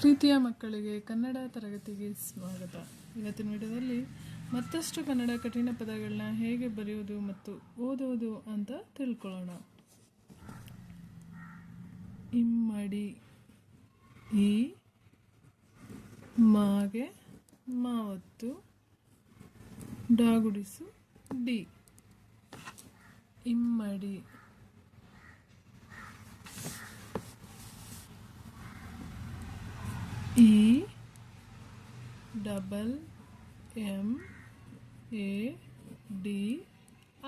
ಪ್ರೀತಿಯ ಮಕ್ಕಳಿಗೆ ಕನ್ನಡ ತರಗತಿಗೆ ಸ್ವಾಗತ. ಇವತ್ತಿನ ವಿಡಿಯೋದಲ್ಲಿ ಮತ್ತಷ್ಟು ಕನ್ನಡ ಕಠಿಣ ಪದಗಳನ್ನ ಹೇಗೆ ಬರೆಯೋದು ಮತ್ತು ಓದೋದು ಅಂತ ತಿಳ್ಕೊಳ್ಳೋಣ. ಇಮ್ಮಡಿ, ಈ, ಮಾಗೆ, ಮಾವತ್ತು, ಡಾಗುಡಿಸು, ಡಿ. ಇಮ್ಮಡಿ. E double M A D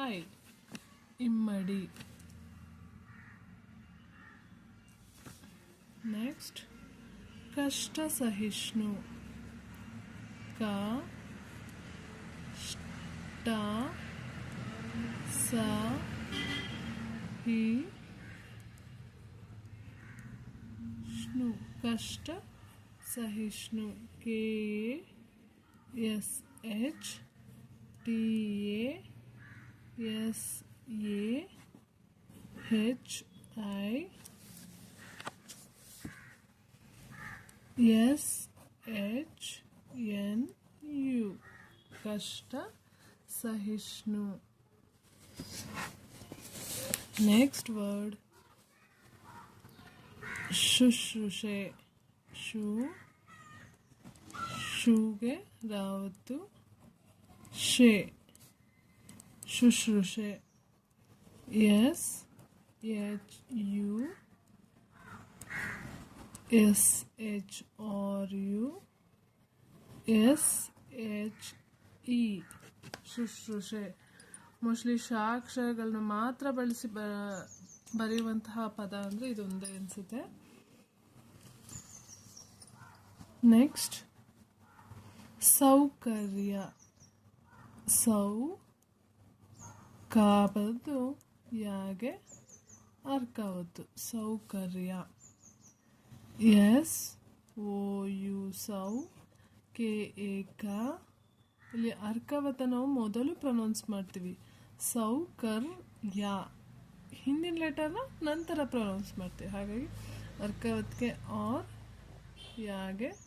I Immadi next ಕಷ್ಟ ಸಹಿಷ್ಣು ಕ ಷ್ಟ ಸ ಹಿ ಷ್ಣು ಕಷ್ಟ ಸಹಿಷ್ಣು K S H T A S A H I S H N U ಕಷ್ಟ ಸಹಿಷ್ಣು ನೆಕ್ಸ್ಟ್ ವರ್ಡ್ ಶುಶ್ರೂಷೆ ಶು ಶೂಗೆ ರಾವತ್ತು ಶೇ ಶುಶ್ರೂಷೆ S H U S H R U S H E ಶುಶ್ರೂಷೆ mostly ಶಾಕ್ಷರಗಳನ್ನ ಮಾತ್ರ ಬಳಸಿ ಬ ಬರೆಯುವಂತಹ ಪದ ಅಂದರೆ ಇದೊಂದೇ ಅನಿಸುತ್ತೆ. ನೆಕ್ಸ್ಟ್ ಸೌಕರ್ಯ. ಸೌ ಕಾಬದ್ದು ಯಾಗೆ ಅರ್ಕಾವತ್ತು ಸೌಕರ್ಯ. ಎಸ್, ಓ, ಯು, ಸೌ, ಕೆ, ಎ, ಕ. ಇಲ್ಲಿ ಅರ್ಕಾವತ ನಾವು ಮೊದಲು ಪ್ರೊನೌನ್ಸ್ ಮಾಡ್ತೀವಿ. ಸೌಕರ್ ಯಾ ಹಿಂದಿನ ಲೆಟರ್ನ ನಂತರ ಪ್ರೊನೌನ್ಸ್ ಮಾಡ್ತೀವಿ. ಹಾಗಾಗಿ ಅರ್ಕಾವತ್ಗೆ ಆರ್ ಯಾಗೆ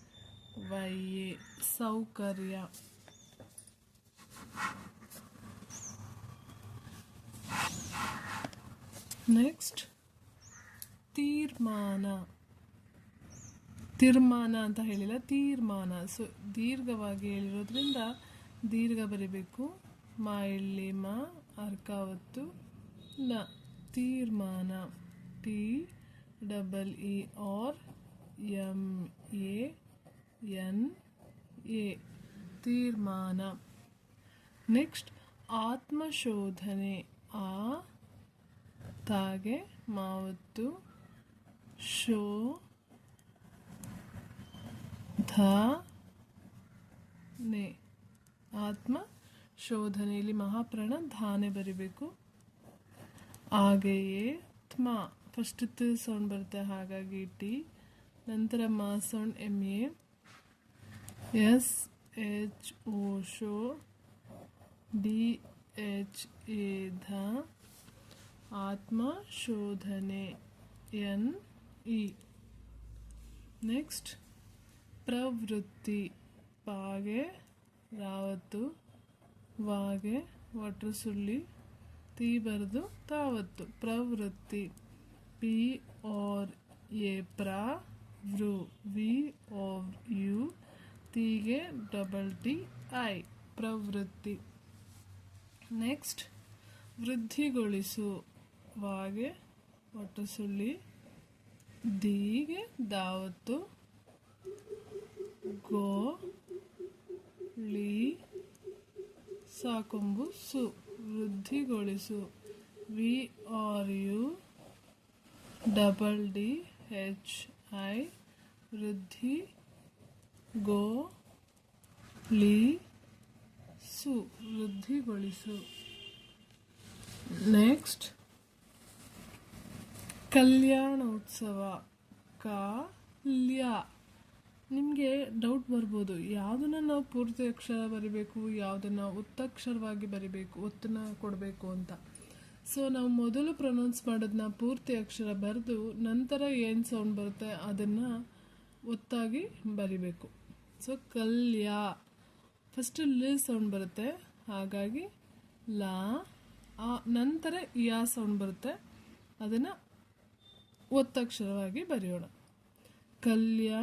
ವೈ ಎ ಸೌಕರ್ಯ. ನೆಕ್ಸ್ಟ್, ತೀರ್ಮಾನ. ತೀರ್ಮಾನ ಅಂತ ಹೇಳಿಲ್ಲ, ತೀರ್ಮಾನ. ಸೊ, ದೀರ್ಘವಾಗಿ ಹೇಳಿರೋದ್ರಿಂದ ದೀರ್ಘ ಬರಿಬೇಕು. ಮಾ ಇಲ್ಲಿ ಮಾ ಅರ್ಕಾವತ್ತು, ನ. ತೀರ್ಮಾನ. T, double E, R M A N A ತೀರ್ಮಾನ. ನೆಕ್ಸ್ಟ್, ಆತ್ಮಶೋಧನೆ. ಆ ತಾಗೆ ಮಾವತ್ತು ಶೋ ಧ ನೆ ಆತ್ಮ ಶೋಧನೆಯಲ್ಲಿ ಮಹಾಪ್ರಾಣ ಧಾನೆ ಬರಿಬೇಕು. ಹಾಗೆಯೇ ತ್ಮ. ಫಸ್ಟ್ ತ್ ಸೌಂಡ್ ಬರುತ್ತೆ ಹಾಗಾಗಿ ಟಿ. ನಂತರ ಮಾ sound M A S H O show D H ಎಧ ಧ ಆತ್ಮ ಶೋಧನೆ ಎನ್ ಇ ನೆಕ್ಸ್ಟ್ ಪ್ರವೃತ್ತಿ ಪಾಗೆ ರಾವತ್ತು ವಾಗೆ ಒಟ್ರು ಸುಳ್ಳಿ ತೀ ಬರೆದು ತಾವತ್ತು ಪ್ರವೃತ್ತಿ ಪಿ ಆರ್ ಎ ಪ್ರಾ ವೃ ವಿ ಆರ್ ಯು ತೀಗೆ ಡಬಲ್ ಟಿ ಐ ಪ್ರವೃತ್ತಿ. ನೆಕ್ಸ್ಟ್ ವೃದ್ಧಿಗೊಳಿಸು ವಾಗೆ ಒಟ್ಟು ಸುಳ್ಳಿ. ದೀಗೆ ದಾವತ್ತು. ಗೋ, ಳಿ, ಸಾಕೊಂಬು, ಸು. ವೃದ್ಧಿಗೊಳಿಸು. V R U double D H I ವೃದ್ಧಿ ಗೋ, ಲಿ, ಸು, ವೃದ್ಧಿಗೊಳಿಸು. ನೆಕ್ಸ್ಟ್, ಕಲ್ಯಾಣೋತ್ಸವ. ಕಲ್ಯ. ನಿಮಗೆ ಡೌಟ್ ಬರ್ಬೋದು. ಯಾವುದನ್ನು ನಾವು ಪೂರ್ತಿ ಅಕ್ಷರ ಬರಿಬೇಕು, ಯಾವುದನ್ನು ಉತ್ತಕ್ಷರವಾಗಿ ಬರಿಬೇಕು, ಒತ್ತನ್ನು ಕೊಡಬೇಕು ಅಂತ. ಸೊ ನಾವು ಮೊದಲು ಪ್ರೊನೌನ್ಸ್ ಮಾಡೋದನ್ನ ಪೂರ್ತಿ ಅಕ್ಷರ ಬರೆದು ನಂತರ ಏನು ಸೌಂಡ್ ಬರುತ್ತೆ ಅದನ್ನು ಒತ್ತಾಗಿ ಬರಿಬೇಕು. ಸೊ ಕಲ್ಯ. ಫಸ್ಟ್ ಲ ಸೌಂಡ್ ಬರುತ್ತೆ. ಹಾಗಾಗಿ ಲಾ ಆ ನಂತರ ಯಾ ಸೌಂಡ್ ಬರುತ್ತೆ. ಅದನ್ನು ಒತ್ತಕ್ಷರವಾಗಿ ಬರೆಯೋಣ. ಕಲ್ಯ,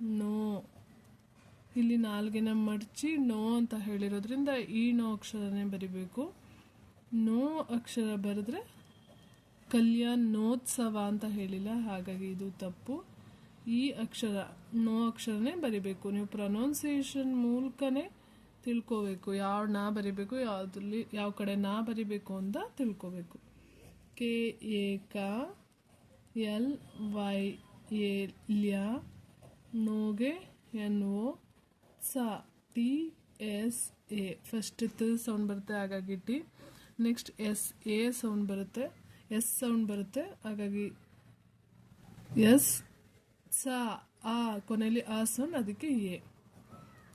ನೋ. ಇಲ್ಲಿ ನಾಲ್ಗೆನ ಮಡಚಿ ನೋ ಅಂತ ಹೇಳಿರೋದ್ರಿಂದ ಈ ನೋ ಅಕ್ಷರನೇ ಬರಿಬೇಕು. ನೋ ಅಕ್ಷರ ಬರೆದ್ರೆ ಕಲ್ಯಾಣೋತ್ಸವ ಅಂತ ಹೇಳಿಲ್ಲ. ಹಾಗಾಗಿ ಇದು ತಪ್ಪು. ಈ ಅಕ್ಷರ ನೋ ಅಕ್ಷರನೇ ಬರಿಬೇಕು. ನೀವು ಪ್ರೊನೌನ್ಸಿಯೇಷನ್ ಮೂಲಕನೇ ತಿಳ್ಕೋಬೇಕು. ಯಾವ ನಾ ಬರಿಬೇಕು ಯಾವುದ್ರಲ್ಲಿ ಯಾವ ಕಡೆ ನಾ ಬರಿಬೇಕು ಅಂತ ತಿಳ್ಕೋಬೇಕು. ಕೆ, ಎ, ಕ, ಎಲ್, ವೈ, ಎ ನೋಗೆ ಎನ್ ಒ ಸ, ಟಿ, ಎಸ್, ಎ. ಫಸ್ಟ್ ತ ಸೌಂಡ್ ಬರುತ್ತೆ, ಹಾಗಾಗಿ T. Next S, a sound ಬರುತ್ತೆ, ಎಸ್ ಸೌಂಡ್ ಬರುತ್ತೆ, ಹಾಗಾಗಿ ಎಸ್, ಸ ಆ ಕೊನೆಯಲ್ಲಿ ಆ ಸನ್, ಅದಕ್ಕೆ ಎ.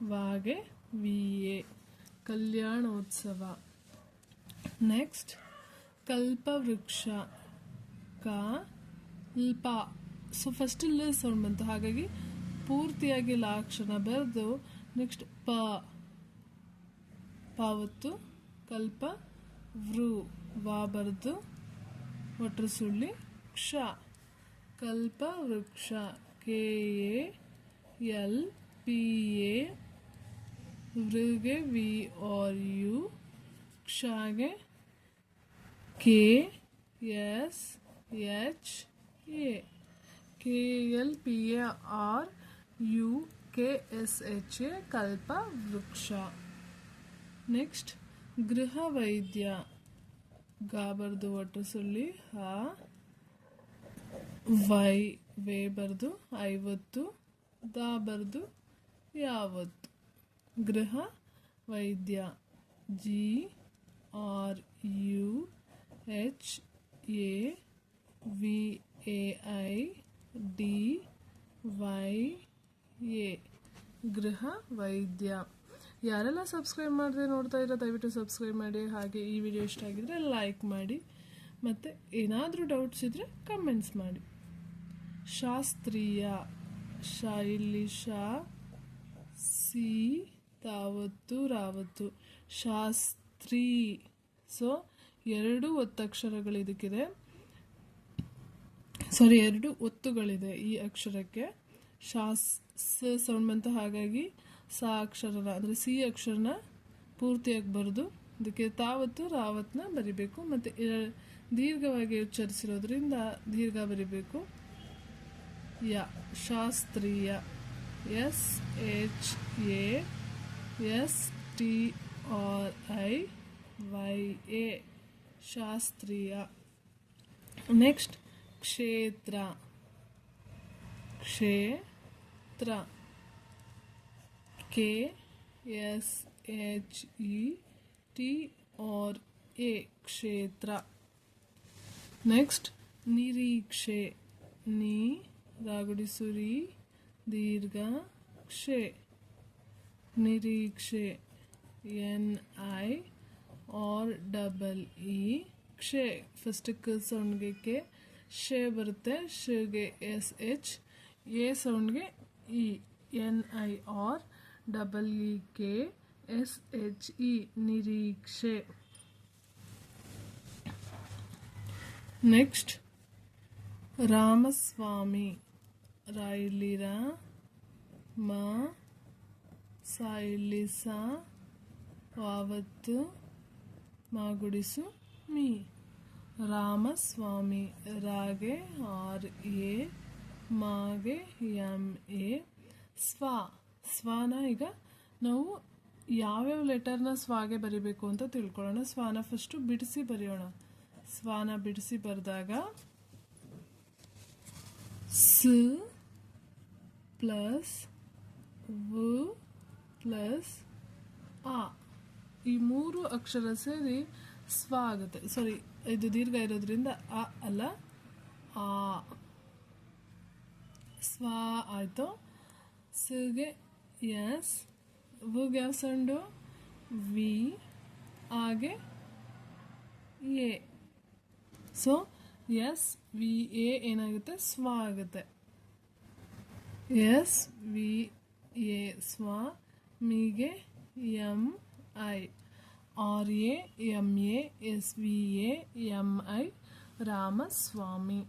ವಾಗೆ ವಿ ಎ. ಕಲ್ಯಾಣೋತ್ಸವ. ನೆಕ್ಸ್ಟ್, ಕಲ್ಪವೃಕ್ಷ ಕ ಲ್ಪ. ಸೊ ಫಸ್ಟ್ ಲ ಸೌಂಡ್ ಬಂತು. ಹಾಗಾಗಿ ಪೂರ್ತಿಯಾಗಿ ಲಾಕ್ಷಣ ಬರೆದು, ನೆಕ್ಸ್ಟ್ ಪ. ಪಾವತ್ತು, ಕಲ್ಪ, ವೃ. ವಾ ಬರೆದು, ಒಟ್ರ ಸುಳ್ಳಿ, ಕ್ಷ. ಕಲ್ಪ ವೃಕ್ಷ K A L P A ವೃಗೆ V R U ಕ್ಷಗೆ K S H A K L P A R U K S H A ಕಲ್ಪ ವೃಕ್ಷ ನೆಕ್ಸ್ಟ್ ಗೃಹ ವೈದ್ಯ ಗಾ ಬರ್ದು ಒಟ್ಟು ಸುಳ್ಳಿ ಹ ವೈ ವೇ ಬರ್ದು ಐವತ್ತು ದಾ ಬರ್ದು ಯಾವತ್ತು? ಗೃಹ, ವೈದ್ಯ, G, R, U, H, A, V, A, I, D, Y, A. ಗೃಹ, ವೈದ್ಯ. ಯಾರೆಲ್ಲ ಸಬ್ಸ್ಕ್ರೈಬ್ ಮಾಡದೆ ನೋಡ್ತಾ ಇರೋ, ದಯವಿಟ್ಟು ಸಬ್ಸ್ಕ್ರೈಬ್ ಮಾಡಿ. ಹಾಗೆ ಈ ವಿಡಿಯೋ ಇಷ್ಟ ಆಗಿದ್ರೆ ಲೈಕ್ ಮಾಡಿ. ಮತ್ತು ಏನಾದರೂ ಡೌಟ್ಸ್ ಇದ್ದರೆ ಕಮೆಂಟ್ಸ್ ಮಾಡಿ. ಶಾಸ್ತ್ರೀಯ ಶಾ ಶಾ, ಸಿ, ತಾವತ್ತು, ರಾವತ್ತು. ಶಾಸ್ತ್ರೀ. ಸೊ ಎರಡು ಒತ್ತಕ್ಷರಗಳು ಇದಕ್ಕಿದೆ ಸಾರಿ ಎರಡು ಒತ್ತುಗಳಿದೆ ಈ ಅಕ್ಷರಕ್ಕೆ. ಶಾಸ್ ಸೌಂಡ್ ಬಂತು ಹಾಗಾಗಿ ಸಾ ಅಕ್ಷರನ, ಅಂದರೆ ಸಿ ಅಕ್ಷರನ ಪೂರ್ತಿಯಾಗಿ ಬರೆದು ಇದಕ್ಕೆ ತಾವತ್ತು, ರಾವತ್ನ ಬರಿಬೇಕು. ಮತ್ತು ದೀರ್ಘವಾಗಿ ಉಚ್ಚರಿಸಿರೋದ್ರಿಂದ ದೀರ್ಘ ಬರಿಬೇಕು. ಯ ಶಾಸ್ತ್ರೀಯ S H A S T R I Y A ಶಾಸ್ತ್ರೀಯ ನೆಕ್ಸ್ಟ್ ಕ್ಷೇತ್ರ ಕ್ಷೇತ್ರ K S H E T R A ಕ್ಷೇತ್ರ ನೆಕ್ಸ್ಟ್ ನಿರೀಕ್ಷೆ ನೀ ರಾಗುಡಿಸುರಿ ದೀರ್ಘ ಕ್ಷೆ ನಿರೀಕ್ಷೆ N I R double E ಕ್ಷೆ first ಕ ಸೌಂಡ್ಗೆ ಕೆ ಶೇ ಬರುತ್ತೆ ಶಗೆ S H A ಸೌಂಡ್ಗೆ E N I R double E K S H E ನಿರೀಕ್ಷೆ ನೆಕ್ಸ್ಟ್ ರಾಮಸ್ವಾಮಿ ರಾ ಮಾ ಮ ಸಾ ಇಲ್ಲಿ ಸಾ ವಾವತ್ತು ಮಾಗುಡಿಸು ಮೀ. ರಾಮಸ್ವಾಮಿ ರಾಗೆ ಆರ್ ಎ, ಮಾಗೆ ಎಂ ಎ, ಸ್ವಾ. ಸ್ವಾನ ಈಗ ನಾವು ಯಾವ್ಯಾವ ಲೆಟರ್ನ ಸ್ವಾಗೆ ಬರಿಬೇಕು ಅಂತ ತಿಳ್ಕೊಳ್ಳೋಣ. ಸ್ವಾನ ಫಸ್ಟು ಬಿಡಿಸಿ ಬರೆಯೋಣ. ಸ್ವಾನ ಬಿಡಿಸಿ ಬರೆದಾಗ ಸ್ ಪ್ಲಸ್ ವ ಪ್ಲಸ್ ಆ. ಈ ಮೂರು ಅಕ್ಷರ ಸೇರಿ ಸ್ವ ಆಗುತ್ತೆ. ಸಾರಿ ಇದು ದೀರ್ಘ ಇರೋದ್ರಿಂದ ಅ ಅಲ್ಲ, ಆ. ಸ್ವ ಆಯಿತು. ಸಿಗೆ ಎಸ್, ವುಗೆ ಯಾವ ಸೌಂಡು, ವಿ ಹಾಗೆ A. So S, V, A ಏನಾಗುತ್ತೆ? ಸ್ವ ಆಗುತ್ತೆ. ಎಸ್ ವಿ ಎ ಸ್ವಾಮಿಗೆ M I R A M A S V A M I Ramaswamy